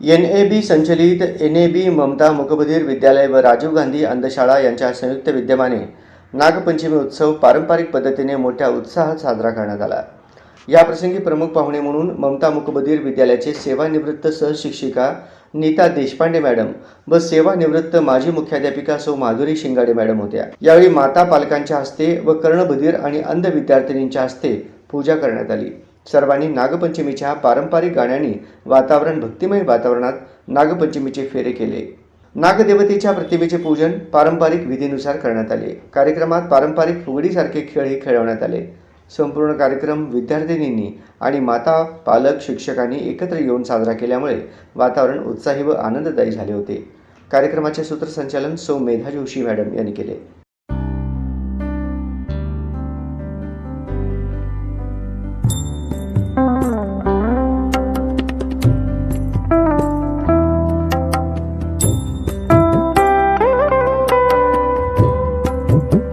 N A B संचलित N A B Mamata मुकबधीर विद्यालय व राजीव गांधी अंधशाळा यांच्या संयुक्त विद्यमाने नागपंचमी उत्सव पारंपरिक पद्धतीने मोठ्या उत्साहात साजरा करण्यात आला. याप्रसंगी प्रमुख पाहुणे म्हणून ममता मुकबधीर विद्यालयाचे सेवानिवृत्त सहशिक्षिका नीता देशपांडे मॅडम व सेवानिवृत्त माजी मुख्याध्यापिका सौ माधुरी शिंगाडे मॅडम होत्या. यावेळी माता पालकांच्या हस्ते व कर्णबधीर आणि अंध विद्यार्थिनींच्या हस्ते पूजा करण्यात आली. सर्वांनी नागपंचमीच्या पारंपरिक गाण्यांनी वातावरण भक्तिमय वातावरणात नागपंचमीचे फेरे केले. नागदेवतेच्या प्रतिमेचे पूजन पारंपरिक विधीनुसार करण्यात आले. कार्यक्रमात पारंपरिक फुगडीसारखे खेळही खेळवण्यात आले. संपूर्ण कार्यक्रम विद्यार्थिनींनी आणि माता पालक शिक्षकांनी एकत्र येऊन साजरा केल्यामुळे वातावरण उत्साही व आनंददायी झाले होते. कार्यक्रमाचे सूत्रसंचालन सौ मेधा जोशी मॅडम यांनी केले. Mm-hmm.